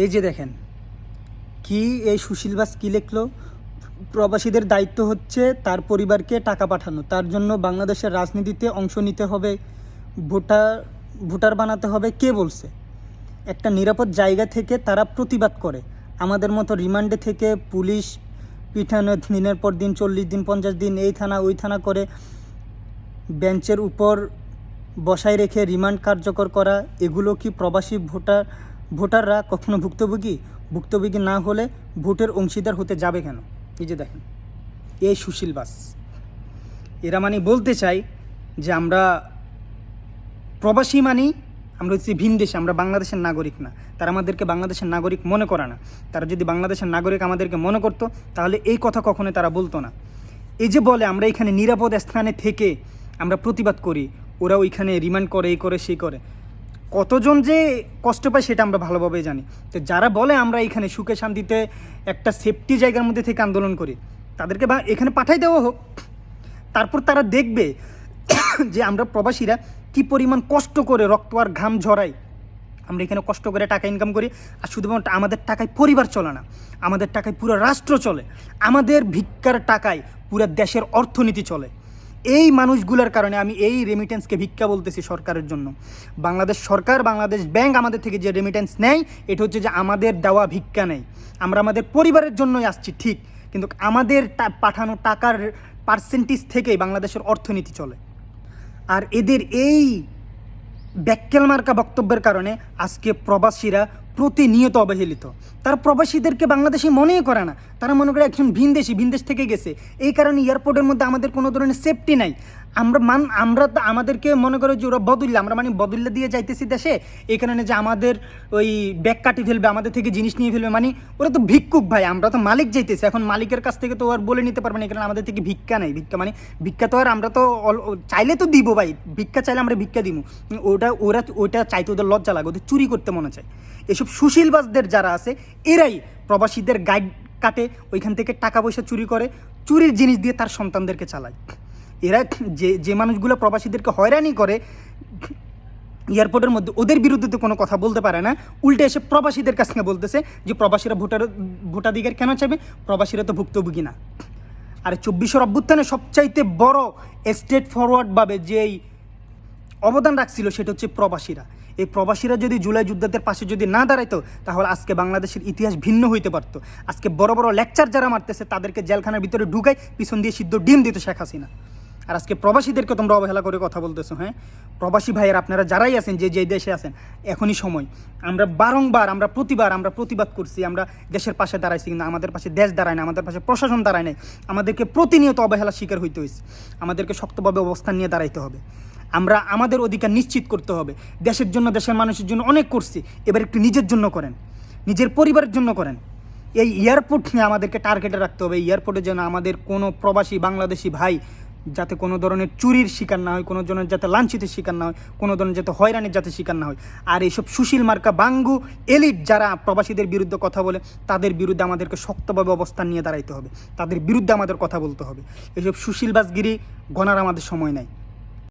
এই যে দেখেন, কি এই সুশীল বাস কী লিখলো? প্রবাসীদের দায়িত্ব হচ্ছে তার পরিবারকে টাকা পাঠানো, তার জন্য বাংলাদেশের রাজনীতিতে অংশ নিতে হবে, ভোটার ভোটার বানাতে হবে, কে বলছে? একটা নিরাপদ জায়গা থেকে তারা প্রতিবাদ করে। আমাদের মতো রিমান্ডে থেকে পুলিশ পিঠানো দিনের পর দিন, চল্লিশ দিন, পঞ্চাশ দিন, এই থানা, ওই থানা করে বেঞ্চের উপর বসায় রেখে রিমান্ড কার্যকর করা, এগুলো কি প্রবাসী ভোটার ভোটাররা কখনো ভুক্তভোগী ভুক্তভোগী না হলে ভোটের অংশীদার হতে যাবে কেন? এই যে দেখেন এই সুশীল বাস। এরা মানে বলতে চাই যে আমরা প্রবাসী মানেই আমরা হচ্ছে ভিন দেশে, আমরা বাংলাদেশের নাগরিক না। তারা আমাদেরকে বাংলাদেশের নাগরিক মনে করে না। তারা যদি বাংলাদেশের নাগরিক আমাদেরকে মনে করতো, তাহলে এই কথা কখনো তারা বলতো না। এই যে বলে, আমরা এখানে নিরাপদ স্থানে থেকে আমরা প্রতিবাদ করি, ওরা ওইখানে রিমান্ড করে, এই করে, সেই করে। কতজন যে কষ্ট পায় সেটা আমরা ভালোভাবে জানি। তো যারা বলে আমরা এখানে সুখে শান্তিতে একটা সেফটি জায়গার মধ্যে থেকে আন্দোলন করি, তাদেরকে বা এখানে পাঠাই দেওয়া হোক। তারপর তারা দেখবে যে আমরা প্রবাসীরা কি পরিমাণ কষ্ট করে রক্ত আর ঘাম ঝরাই। আমরা এখানে কষ্ট করে টাকা ইনকাম করি, আর শুধুমাত্র আমাদের টাকায় পরিবার চলে না, আমাদের টাকায় পুরো রাষ্ট্র চলে। আমাদের ভিক্ষার টাকায় পুরো দেশের অর্থনীতি চলে। এই মানুষগুলোর কারণে আমি এই রেমিটেন্সকে ভিক্ষা বলতেছি সরকারের জন্য। বাংলাদেশ সরকার, বাংলাদেশ ব্যাংক আমাদের থেকে যে রেমিটেন্স নেয়, এটা হচ্ছে যে আমাদের দেওয়া ভিক্ষা নেই আমরা আমাদের পরিবারের জন্যই আসছি, ঠিক। কিন্তু আমাদের পাঠানো টাকার পার্সেন্টেজ থেকেই বাংলাদেশের অর্থনীতি চলে। আর এদের এই ব্যাক্কেল মার্কা বক্তব্যের কারণে আজকে প্রবাসীরা প্রতিনিয়ত অবহেলিত। তারা প্রবাসীদেরকে বাংলাদেশি মনেই করে না। তারা মনে করে একজন ভিনদেশি, ভিনদেশ থেকে গেছে। এই কারণে এয়ারপোর্টের মধ্যে আমাদের কোনো ধরনের সেফটি নাই। আমরা মান আমরা আমাদেরকে মনে করে যে ওরা বদুল্লা, আমরা মানে বদুল্লা দিয়ে যাইতেছি দেশে। এই কারণে যে আমাদের ওই ব্যাগ কাটি ফেলবে, আমাদের থেকে জিনিস নিয়ে ফেলবে মানে ওরা তো ভিক্ষুক ভাই, আমরা তো মালিক যাইতেছি। এখন মালিকের কাছ থেকে তো আর বলে নিতে পারবে না, এই কারণে আমাদের থেকে ভিক্ষা নেই। ভিক্ষা মানে ভিক্ষা তো আর আমরা তো চাইলে তো দিব ভাই, ভিক্ষা চাইলে আমরা ভিক্ষা দিব ওটা ওরা ওটা চাইতে ওদের লজ্জা লাগে, ওদের চুরি করতে মনে চায়। এসব সুশীলবাজদের যারা আছে, এরাই প্রবাসীদের গাইড কাটে, ওইখান থেকে টাকা পয়সা চুরি করে, চুরির জিনিস দিয়ে তার সন্তানদেরকে চালায়। এরা যে যে মানুষগুলো প্রবাসীদেরকে হয়রানি করে, এয়ারপোর্টের মধ্যে ওদের বিরুদ্ধে তো কোনো কথা বলতে পারে না। উল্টে এসে প্রবাসীদের কাছ থেকে বলতেছে যে, প্রবাসীরা ভোটার, ভোটাধিকার কেন চাইবে? প্রবাসীরা তো ভুক্তভোগী না। আর চব্বিশের অভ্যুত্থানে সবচাইতে বড় স্টেট ফরওয়ার্ডভাবে যেই অবদান রাখছিল, সেটা হচ্ছে প্রবাসীরা। এই প্রবাসীরা যদি জুলাই যোদ্ধাদের পাশে যদি না দাঁড়াইতো, তাহলে আজকে বাংলাদেশের ইতিহাস ভিন্ন হইতে পারতো। আজকে বড় বড় লেকচার যারা মারতেছে, তাদেরকে জেলখানার ভিতরে ঢুকাই পিছন দিয়ে সিদ্ধ ডিম দিত শেখ হাসিনা। আর আজকে প্রবাসীদেরকে তোমরা অবহেলা করে কথা বলতেছো হ্যাঁ? প্রবাসী ভাইয়ের, আপনারা যারাই আছেন, যে যে দেশে আছেন, এখনই সময়। আমরা বারংবার, আমরা প্রতিবার, আমরা প্রতিবাদ করছি, আমরা দেশের পাশে দাঁড়াইছি কিন্তু আমাদের পাশে দেশ দাঁড়ায় না আমাদের পাশে প্রশাসন দাঁড়ায় নাই। আমাদেরকে প্রতিনিয়ত অবহেলা শিকার হইতে হয়েছে আমাদেরকে শক্তভাবে অবস্থান নিয়ে দাঁড়াইতে হবে। আমরা আমাদের অধিকার নিশ্চিত করতে হবে। দেশের জন্য, দেশের মানুষের জন্য অনেক করছি। এবার একটু নিজের জন্য করেন। নিজের পরিবারের জন্য করেন। এই এয়ারপোর্ট নিয়ে আমাদেরকে টার্গেটে রাখতে হবে। এয়ারপোর্টে যেন আমাদের কোনো প্রবাসী বাংলাদেশি ভাই যাতে কোনো ধরনের চুরির শিকার না হয়, কোনো ধরনের যাতে লাঞ্ছিতের শিকার না হয়, কোনো ধরনের যাতে হয়রানির যাতে শিকার না হয়। আর এইসব সুশীল মার্কা বাঙ্গু এলিট যারা প্রবাসীদের বিরুদ্ধে কথা বলে, তাদের বিরুদ্ধে আমাদেরকে শক্তভাবে অবস্থান নিয়ে দাঁড়াইতে হবে। তাদের বিরুদ্ধে আমাদের কথা বলতে হবে। এইসব সুশীলবাজগিরি গণার আমাদের সময় নাই।